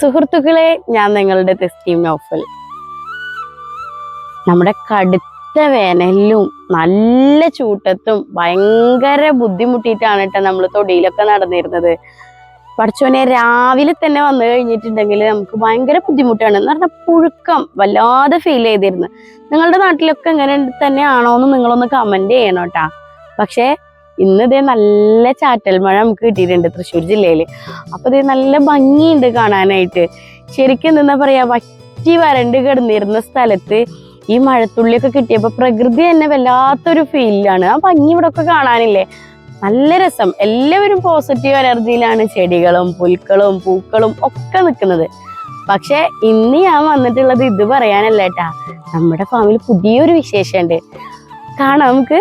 സുഹൃത്തുക്കളെ ഞാൻ നിങ്ങളുടെ തെസ്റ്റീം നോഫൽ നമ്മുടെ കടുത്ത വേനലിലും നല്ല ചൂട്ടത്തും ഭയങ്കര ബുദ്ധിമുട്ടിയിട്ടാണ് കേട്ടോ നമ്മൾ തൊടിയിലൊക്കെ നടന്നിരുന്നത്. പഠിച്ചോനെ രാവിലെ തന്നെ വന്നു കഴിഞ്ഞിട്ടുണ്ടെങ്കിൽ നമുക്ക് ഭയങ്കര ബുദ്ധിമുട്ടാണ്. എന്ന് പറഞ്ഞാൽ പുഴുക്കം വല്ലാതെ ഫീൽ ചെയ്തിരുന്നു. നിങ്ങളുടെ നാട്ടിലൊക്കെ എങ്ങനെ തന്നെയാണോ എന്ന് നിങ്ങളൊന്ന് കമന്റ് ചെയ്യണം കേട്ടാ പക്ഷേ ഇന്ന് ഇതേ നല്ല ചാറ്റൽ മഴ നമുക്ക് കിട്ടിയിട്ടുണ്ട് തൃശ്ശൂർ ജില്ലയിൽ അപ്പോൾ ഇത് നല്ല ഭംഗിയുണ്ട് കാണാനായിട്ട്. ശരിക്കും എന്താ പറയാ വറ്റി വരണ്ട് കിടന്നിരുന്ന സ്ഥലത്ത് ഈ മഴത്തുള്ളിയൊക്കെ കിട്ടിയപ്പോൾ പ്രകൃതി തന്നെ വല്ലാത്തൊരു ഫീലാണ് ആ ഭംഗി ഇവിടെ ഒക്കെ കാണാനില്ലേ? നല്ല രസം. എല്ലാവരും പോസിറ്റീവ് എനർജിയിലാണ് ചെടികളും പുൽക്കളും പൂക്കളും ഒക്കെ നിൽക്കുന്നത്. പക്ഷെ ഇന്ന് ഞാൻ വന്നിട്ടുള്ളത് ഇത് പറയാനല്ല കേട്ടാ. നമ്മുടെ ഫാമിൽ പുതിയൊരു വിശേഷമുണ്ട്. കാണാം നമുക്ക്.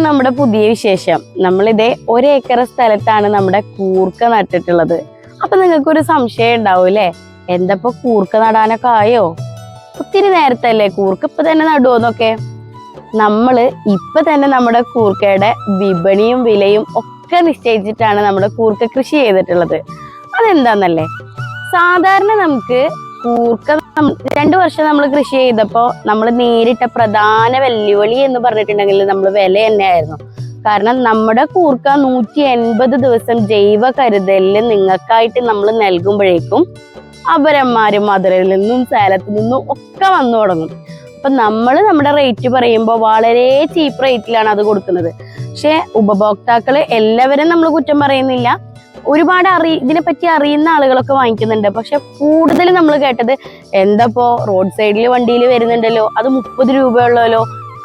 നമ്മുടെ പുതിയ വിശേഷം. നമ്മളിതേ ഒരേക്കർ സ്ഥലത്താണ് നമ്മുടെ കൂർക്ക നട്ടിട്ടുള്ളത്. അപ്പൊ നിങ്ങൾക്ക് ഒരു സംശയം ഉണ്ടാവും അല്ലേ എന്തപ്പോ കൂർക്ക നടാനൊക്കെ ആയോ? ഒത്തിരി നേരത്തല്ലേ കൂർക്ക ഇപ്പൊ തന്നെ നടുവോന്നൊക്കെ നമ്മൾ ഇപ്പൊ തന്നെ നമ്മുടെ കൂർക്കയുടെ വിപണിയും വിലയും ഒക്കെ നിശ്ചയിച്ചിട്ടാണ് നമ്മുടെ കൂർക്ക കൃഷി ചെയ്തിട്ടുള്ളത്. അതെന്താന്നല്ലേ? സാധാരണ നമുക്ക് കൂർക്ക രണ്ടു വർഷം നമ്മൾ കൃഷി ചെയ്തപ്പോൾ നമ്മൾ നേരിട്ട പ്രധാന വെല്ലുവിളി എന്ന് പറഞ്ഞിട്ടുണ്ടെങ്കിൽ നമ്മൾ വില തന്നെയായിരുന്നു. കാരണം നമ്മുടെ കൂർക്ക നൂറ്റി എൺപത് ദിവസം ജൈവ കരുതലിൽ നിങ്ങൾക്കായിട്ട് നമ്മൾ നൽകുമ്പോഴേക്കും അപരന്മാരും മധുരയിൽ നിന്നും സേലത്തിൽ നിന്നും ഒക്കെ വന്നു തുടങ്ങും. അപ്പൊ നമ്മൾ നമ്മുടെ റേറ്റ് പറയുമ്പോൾ വളരെ ചീപ്പ് റേറ്റിലാണ് അത് കൊടുക്കുന്നത്. പക്ഷെ ഉപഭോക്താക്കൾ എല്ലാവരും നമ്മൾ കുറ്റം പറയുന്നില്ല. ഒരുപാട് അറി ഇതിനെ പറ്റി അറിയുന്ന ആളുകളൊക്കെ വാങ്ങിക്കുന്നുണ്ട്. പക്ഷെ കൂടുതൽ നമ്മൾ കേട്ടത് എന്താപ്പോ റോഡ് സൈഡിൽ വണ്ടിയിൽ വരുന്നുണ്ടല്ലോ അത് മുപ്പത് രൂപയുള്ളല്ലോ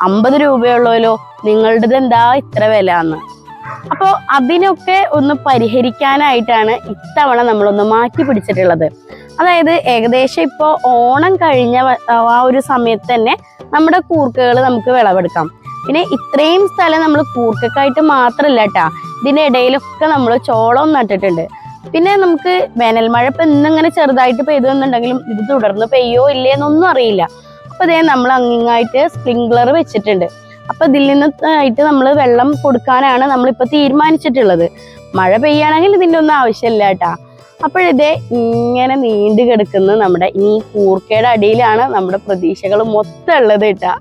അമ്പത് രൂപയുള്ളല്ലോ നിങ്ങളുടേത് എന്താ ഇത്ര വില എന്ന് അപ്പോൾ അതിനൊക്കെ ഒന്ന് പരിഹരിക്കാനായിട്ടാണ് ഇത്തവണ നമ്മളൊന്ന് മാറ്റി പിടിച്ചിട്ടുള്ളത്. അതായത് ഏകദേശം ഇപ്പോൾ ഓണം കഴിഞ്ഞ ആ ഒരു സമയത്ത് തന്നെ നമ്മുടെ കൂർക്കകൾ നമുക്ക് വിളവെടുക്കാം. പിന്നെ ഇത്രയും സ്ഥലം നമ്മൾ കൂർക്കക്കായിട്ട് മാത്രമല്ല കേട്ടാ ഇതിനിടയിലൊക്കെ നമ്മൾ ചോളം നട്ടിട്ടുണ്ട്. പിന്നെ നമുക്ക് വേനൽ മഴ ഇന്നങ്ങനെ ചെറുതായിട്ട് പെയ്തു എന്നുണ്ടെങ്കിലും ഇത് തുടർന്ന് പെയ്യോ ഇല്ലേ എന്നൊന്നും അറിയില്ല. അപ്പോൾ ഇതേ നമ്മൾ അങ്ങിങ്ങായിട്ട് സ്പ്രിംഗ്ലർ വെച്ചിട്ടുണ്ട്. അപ്പോൾ ഇതിൽ നിന്ന് ആയിട്ട് നമ്മൾ വെള്ളം കൊടുക്കാനാണ് നമ്മളിപ്പോൾ തീരുമാനിച്ചിട്ടുള്ളത്. മഴ പെയ്യാണെങ്കിൽ ഇതിന്റെ ഒന്നും ആവശ്യമില്ല കേട്ടാ. അപ്പോഴിതേ ഇങ്ങനെ നീണ്ടു കിടക്കുന്ന നമ്മുടെ ഈ കൂർക്കയുടെ അടിയിലാണ് നമ്മുടെ പ്രതീക്ഷകൾ മൊത്തം ഉള്ളത് കേട്ടാ.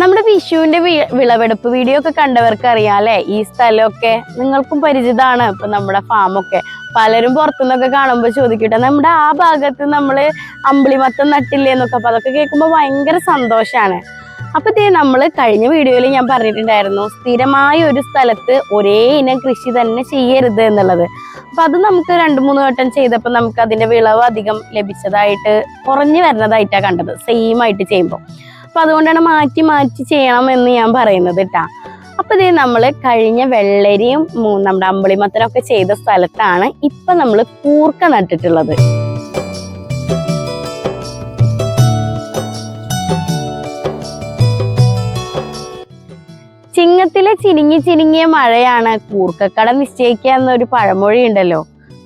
നമ്മുടെ വിഷുവിന്റെ വിളവെടുപ്പ് വീഡിയോ ഒക്കെ കണ്ടവർക്ക് അറിയാം അല്ലെ? ഈ സ്ഥലമൊക്കെ നിങ്ങൾക്കും പരിചിതമാണ് ഇപ്പൊ നമ്മുടെ ഫാമൊക്കെ. പലരും പുറത്തുനിന്നൊക്കെ കാണുമ്പോൾ ചോദിക്കട്ടെ നമ്മുടെ ആ ഭാഗത്ത് നമ്മൾ അമ്പിളിമത്തം നട്ടില്ലേ എന്നൊക്കെ അപ്പൊ അതൊക്കെ കേൾക്കുമ്പോൾ ഭയങ്കര സന്തോഷാണ്. അപ്പൊ ഇതേ നമ്മൾ കഴിഞ്ഞ വീഡിയോയിൽ ഞാൻ പറഞ്ഞിട്ടുണ്ടായിരുന്നു സ്ഥിരമായ ഒരു സ്ഥലത്ത് ഒരേ ഇനം കൃഷി തന്നെ ചെയ്യരുത് എന്നുള്ളത്. അപ്പൊ അത് നമുക്ക് രണ്ട് മൂന്ന് വട്ടം ചെയ്തപ്പോൾ നമുക്ക് അതിന്റെ വിളവ് അധികം ലഭിച്ചതായിട്ട് കുറഞ്ഞു വരുന്നതായിട്ടാണ് കണ്ടത് സെയിം ആയിട്ട് ചെയ്യുമ്പോൾ അപ്പൊ അതുകൊണ്ടാണ് മാറ്റി മാറ്റി ചെയ്യണം എന്ന് ഞാൻ പറയുന്നത് കേട്ടാ. അപ്പൊ ഇതേ നമ്മൾ കഴിഞ്ഞ വെള്ളരിയും നമ്മുടെ ഒക്കെ ചെയ്ത സ്ഥലത്താണ് ഇപ്പൊ നമ്മൾ കൂർക്ക നട്ടിട്ടുള്ളത്. ചിങ്ങത്തിലെ ചിരിങ്ങി ചിരിങ്ങിയ മഴയാണ് കൂർക്കക്കട നിശ്ചയിക്കുക എന്നൊരു പഴമൊഴി ഉണ്ടല്ലോ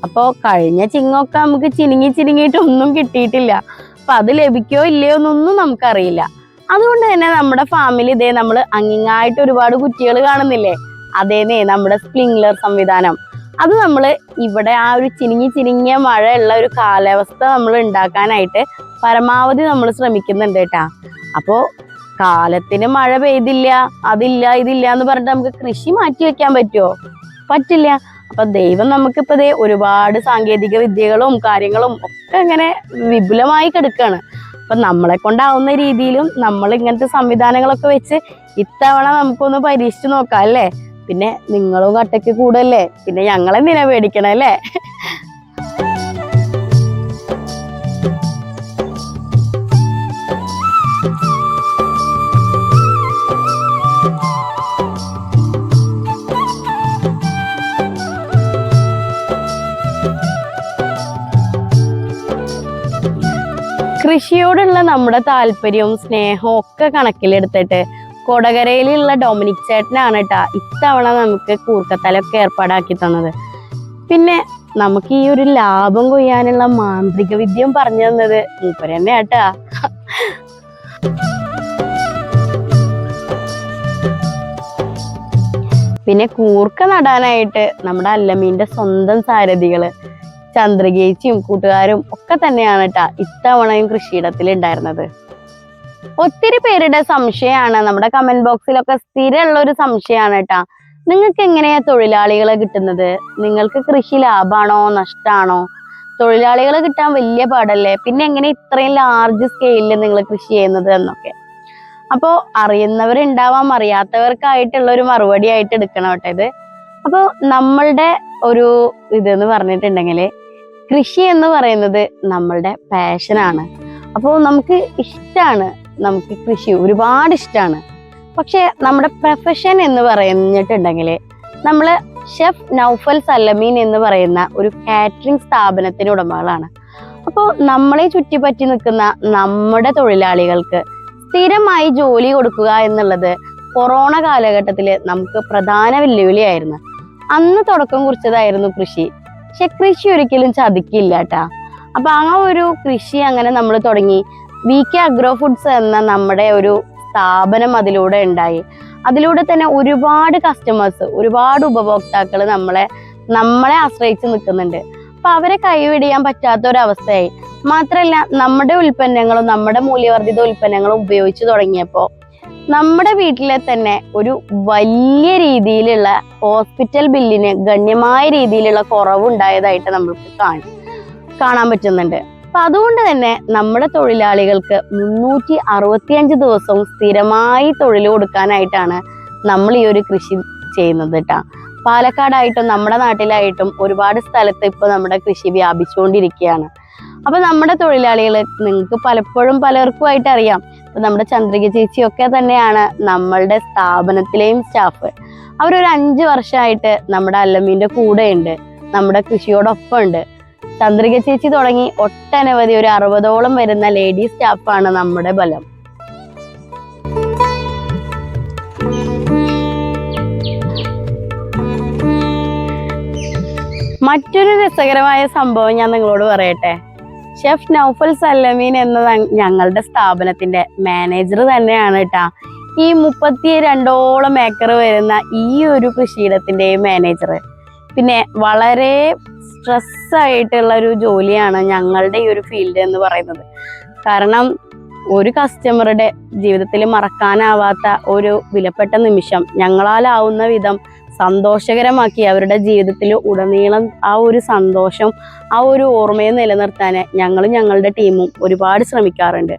അപ്പോ കഴിഞ്ഞ ചിങ്ങൊക്കെ നമുക്ക് ചിരിങ്ങി ചിരിങ്ങിയിട്ടൊന്നും കിട്ടിയിട്ടില്ല. അപ്പൊ അത് ലഭിക്കോ ഇല്ലയോ എന്നൊന്നും നമുക്കറിയില്ല. അതുകൊണ്ട് തന്നെ നമ്മുടെ ഫാമിൽ ഇതേ നമ്മൾ അങ്ങിങ്ങായിട്ട് ഒരുപാട് കുറ്റികൾ കാണുന്നില്ലേ? അതേനേ നമ്മുടെ സ്പ്രിംഗ്ലർ സംവിധാനം. അത് നമ്മൾ ഇവിടെ ആ ഒരു ചിനിങ്ങി ചിനിങ്ങിയ മഴയുള്ള ഒരു കാലാവസ്ഥ നമ്മൾ ഉണ്ടാക്കാനായിട്ട് പരമാവധി നമ്മൾ ശ്രമിക്കുന്നുണ്ട് കേട്ടാ. അപ്പോൾ കാലത്തിന് മഴ പെയ്തില്ല അതില്ല ഇതില്ല എന്ന് പറഞ്ഞിട്ട് നമുക്ക് കൃഷി മാറ്റി വെക്കാൻ പറ്റുമോ പറ്റില്ല. അപ്പൊ ദൈവം നമുക്കിപ്പോ ദേ ഒരുപാട് സാങ്കേതിക വിദ്യകളും കാര്യങ്ങളും ഒക്കെ ഇങ്ങനെ വിപുലമായി കിടക്കാണ്. അപ്പൊ നമ്മളെ കൊണ്ടാവുന്ന രീതിയിലും നമ്മൾ ഇങ്ങനത്തെ സംവിധാനങ്ങളൊക്കെ വെച്ച് ഇത്തവണ നമുക്കൊന്ന് പരീക്ഷിച്ചു നോക്കാം അല്ലേ? പിന്നെ നിങ്ങളും കട്ടയ്ക്ക് കൂടല്ലേ? പിന്നെ ഞങ്ങളെന്തിനാ പേടിക്കണം കൃഷിയോടുള്ള നമ്മുടെ താല്പര്യവും സ്നേഹവും ഒക്കെ കണക്കിലെടുത്തിട്ട് കൊടകരയിലുള്ള ഡൊമിനിക് ചേട്ടനാണ് കേട്ടാ ഇത്തവണ നമുക്ക് കൂർക്കത്തലൊക്കെ ഏർപ്പാടാക്കി തന്നത്. പിന്നെ നമുക്ക് ഈ ഒരു ലാഭം കൊയ്യാനുള്ള മാന്ത്രിക വിദ്യം പറഞ്ഞു തന്നത് മൂപ്പര് തന്നെ കേട്ടാ പിന്നെ കൂർക്ക നടാനായിട്ട് നമ്മുടെ അല്ലമീന്റെ സ്വന്തം സാരഥികൾ ചന്ദ്രകേച്ചിയും കൂട്ടുകാരും ഒക്കെ തന്നെയാണ് കേട്ടാ ഇത്തവണയും കൃഷിയിടത്തിൽ ഉണ്ടായിരുന്നത്. ഒത്തിരി പേരുടെ സംശയമാണ്. നമ്മുടെ കമന്റ് ബോക്സിലൊക്കെ സ്ഥിരമുള്ള ഒരു സംശയമാണ് കേട്ടാ നിങ്ങൾക്ക് എങ്ങനെയാ തൊഴിലാളികളെ കിട്ടുന്നത്? നിങ്ങൾക്ക് കൃഷി ലാഭാണോ? നഷ്ടാണോ? തൊഴിലാളികളെ കിട്ടാൻ വലിയ പാടല്ലേ? പിന്നെ എങ്ങനെ ഇത്രയും ലാർജ് സ്കെയിലിൽ നിങ്ങൾ കൃഷി ചെയ്യുന്നത് എന്നൊക്കെ. അപ്പോ അറിയുന്നവരുണ്ടാവാം അറിയാത്തവർക്കായിട്ടുള്ള ഒരു മറുപടി ആയിട്ട് എടുക്കണം കേട്ടോ ഇത്. അപ്പോ നമ്മളുടെ ഒരു ഇതെന്ന് പറഞ്ഞിട്ടുണ്ടെങ്കിൽ കൃഷി എന്ന് പറയുന്നത് നമ്മളുടെ പാഷനാണ് അപ്പോൾ നമുക്ക് ഇഷ്ടമാണ് നമുക്ക് കൃഷി ഒരുപാട് ഇഷ്ടമാണ് പക്ഷെ നമ്മുടെ പ്രൊഫഷൻ എന്ന് പറഞ്ഞിട്ടുണ്ടെങ്കിൽ നമ്മൾ ഷെഫ് നൗഫൽ സല്ലമീൻ എന്ന് പറയുന്ന ഒരു കാറ്ററിംഗ് സ്ഥാപനത്തിന് ഉടമകളാണ്. അപ്പോൾ നമ്മളെ ചുറ്റിപ്പറ്റി നിൽക്കുന്ന നമ്മുടെ തൊഴിലാളികൾക്ക് സ്ഥിരമായി ജോലി കൊടുക്കുക എന്നുള്ളത് കൊറോണ കാലഘട്ടത്തിൽ നമുക്ക് പ്രധാന വെല്ലുവിളിയായിരുന്നു. അന്ന് തുടക്കം കുറിച്ചതായിരുന്നു കൃഷി. പക്ഷെ കൃഷി ഒരിക്കലും ചതിക്കില്ല കേട്ടാ അപ്പൊ ആ ഒരു കൃഷി അങ്ങനെ നമ്മൾ തുടങ്ങി. വി കെ അഗ്രോ ഫുഡ്സ് എന്ന നമ്മുടെ ഒരു സ്ഥാപനം അതിലൂടെ ഉണ്ടായി. അതിലൂടെ തന്നെ ഒരുപാട് കസ്റ്റമേഴ്സ് ഒരുപാട് ഉപഭോക്താക്കൾ നമ്മളെ നമ്മളെ ആശ്രയിച്ച് നിൽക്കുന്നുണ്ട്. അപ്പൊ അവരെ കൈവിടിയാൻ പറ്റാത്ത ഒരു അവസ്ഥയായി മാത്രല്ല നമ്മുടെ ഉൽപ്പന്നങ്ങളും നമ്മുടെ മൂല്യവർദ്ധിത ഉൽപ്പന്നങ്ങളും ഉപയോഗിച്ച് തുടങ്ങിയപ്പോൾ നമ്മുടെ വീട്ടിലെ തന്നെ ഒരു വലിയ രീതിയിലുള്ള ഹോസ്പിറ്റൽ ബില്ലിന് ഗണ്യമായ രീതിയിലുള്ള കുറവുണ്ടായതായിട്ട് നമ്മൾക്ക് കാണും. കാണാൻ പറ്റുന്നുണ്ട്. അപ്പൊ അതുകൊണ്ട് തന്നെ നമ്മുടെ തൊഴിലാളികൾക്ക് മുന്നൂറ്റി അറുപത്തിയഞ്ച് ദിവസവും സ്ഥിരമായി തൊഴിൽ കൊടുക്കാനായിട്ടാണ് നമ്മൾ ഈ ഒരു കൃഷി ചെയ്യുന്നത് കേട്ടാ പാലക്കാടായിട്ടും നമ്മുടെ നാട്ടിലായിട്ടും ഒരുപാട് സ്ഥലത്ത് ഇപ്പൊ നമ്മുടെ കൃഷി വ്യാപിച്ചുകൊണ്ടിരിക്കുകയാണ്. അപ്പൊ നമ്മുടെ തൊഴിലാളികൾ നിങ്ങൾക്ക് പലപ്പോഴും പലർക്കുമായിട്ട് അറിയാം. നമ്മുടെ ചന്ദ്രിക ചേച്ചിയൊക്കെ തന്നെയാണ് നമ്മളുടെ സ്ഥാപനത്തിലെയും സ്റ്റാഫ് അവരൊരു അഞ്ച് വർഷമായിട്ട് നമ്മുടെ അല്ലമ്മീന്റെ കൂടെയുണ്ട്. നമ്മുടെ കൃഷിയോടൊപ്പം ഉണ്ട് ചന്ദ്രിക ചേച്ചി തുടങ്ങി ഒട്ടനവധി ഒരു അറുപതോളം വരുന്ന ലേഡി സ്റ്റാഫാണ് നമ്മുടെ ബലം. മറ്റൊരു രസകരമായ സംഭവം ഞാൻ നിങ്ങളോട് പറയട്ടെ? ഷെഫ് നൗഫൽ സല്ലമീൻ എന്ന ഞങ്ങളുടെ സ്ഥാപനത്തിന്റെ മാനേജർ തന്നെയാണ് കേട്ടാ ഈ മുപ്പത്തി രണ്ടോളം ഏക്കർ വരുന്ന ഈ ഒരു കൃഷിയിടത്തിന്റെ മാനേജർ പിന്നെ വളരെ സ്ട്രെസ് ആയിട്ടുള്ള ഒരു ജോലിയാണ് ഞങ്ങളുടെ ഈ ഒരു ഫീൽഡ് എന്ന് പറയുന്നത്. കാരണം ഒരു കസ്റ്റമറുടെ ജീവിതത്തിൽ മറക്കാനാവാത്ത ഒരു വിലപ്പെട്ട നിമിഷം ഞങ്ങളാലാവുന്ന വിധം സന്തോഷകരമാക്കി അവരുടെ ജീവിതത്തിൽ ഉടനീളം ആ ഒരു സന്തോഷം ആ ഒരു ഓർമ്മയെ നിലനിർത്താൻ ഞങ്ങളും ഞങ്ങളുടെ ടീമും ഒരുപാട് ശ്രമിക്കാറുണ്ട്.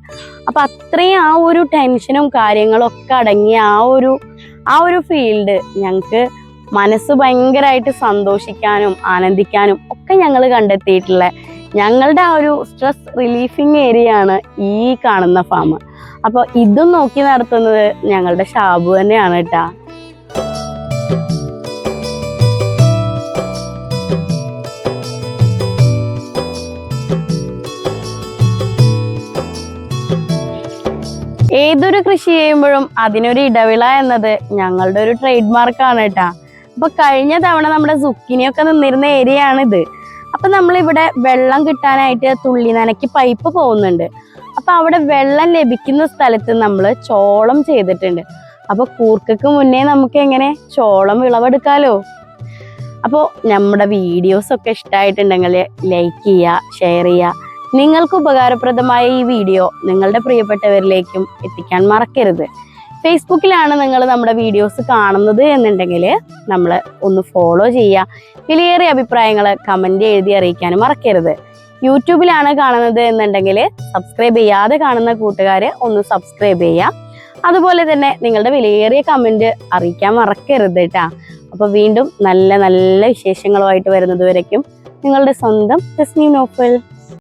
അപ്പം അത്രയും ആ ഒരു ടെൻഷനും കാര്യങ്ങളൊക്കെ അടങ്ങിയ ആ ഒരു ആ ഒരു ഫീൽഡ് ഞങ്ങൾക്ക് മനസ്സ് ഭയങ്കരമായിട്ട് സന്തോഷിക്കാനും ആനന്ദിക്കാനും ഒക്കെ ഞങ്ങൾ കണ്ടെത്തിയിട്ടുള്ള ഞങ്ങളുടെ ആ ഒരു സ്ട്രെസ് റിലീഫിങ് ഏരിയ ആണ് ഈ കാണുന്ന ഫാം അപ്പോൾ ഇതും നോക്കി നടത്തുന്നത് ഞങ്ങളുടെ ഷാബു തന്നെയാണ് കേട്ടാ. ഏതൊരു കൃഷി ചെയ്യുമ്പോഴും അതിനൊരു ഇടവിള എന്നത് ഞങ്ങളുടെ ഒരു ട്രേഡ് ആണ് കേട്ടാ. അപ്പൊ കഴിഞ്ഞ തവണ നമ്മുടെ സുക്കിനിയൊക്കെ നിന്നിരുന്ന ഏരിയ ആണിത് അപ്പൊ നമ്മളിവിടെ വെള്ളം കിട്ടാനായിട്ട് തുള്ളി നനയ്ക്ക് പൈപ്പ് പോകുന്നുണ്ട്. അപ്പൊ അവിടെ വെള്ളം ലഭിക്കുന്ന സ്ഥലത്ത് നമ്മൾ ചോളം ചെയ്തിട്ടുണ്ട്. അപ്പൊ കൂർക്കക്ക് മുന്നേ നമുക്ക് എങ്ങനെ ചോളം വിളവെടുക്കാലോ? അപ്പോൾ നമ്മുടെ വീഡിയോസ് ഒക്കെ ഇഷ്ടമായിട്ടുണ്ടെങ്കിൽ ലൈക്ക് ചെയ്യുക ഷെയർ ചെയ്യുക. നിങ്ങൾക്ക് ഉപകാരപ്രദമായ ഈ വീഡിയോ നിങ്ങളുടെ പ്രിയപ്പെട്ടവരിലേക്കും എത്തിക്കാൻ മറക്കരുത്. ഫേസ്ബുക്കിലാണ് നിങ്ങൾ നമ്മുടെ വീഡിയോസ് കാണുന്നത് എന്നുണ്ടെങ്കിൽ നമ്മൾ ഒന്ന് ഫോളോ ചെയ്യുക. വിലയേറിയ അഭിപ്രായങ്ങൾ കമന്റ് എഴുതി അറിയിക്കാനും മറക്കരുത്. യൂട്യൂബിലാണ് കാണുന്നത് എന്നുണ്ടെങ്കിൽ സബ്സ്ക്രൈബ് ചെയ്യാതെ കാണുന്ന കൂട്ടുകാർ ഒന്ന് സബ്സ്ക്രൈബ് ചെയ്യുക. അതുപോലെ തന്നെ നിങ്ങളുടെ വിലയേറിയ കമന്റ് അറിയിക്കാൻ മറക്കരുത് കേട്ടാ അപ്പോൾ വീണ്ടും നല്ല നല്ല വിശേഷങ്ങളുമായിട്ട് വരുന്നത് വരയ്ക്കും. നിങ്ങളുടെ സ്വന്തം തസ്നീം നോഫൽ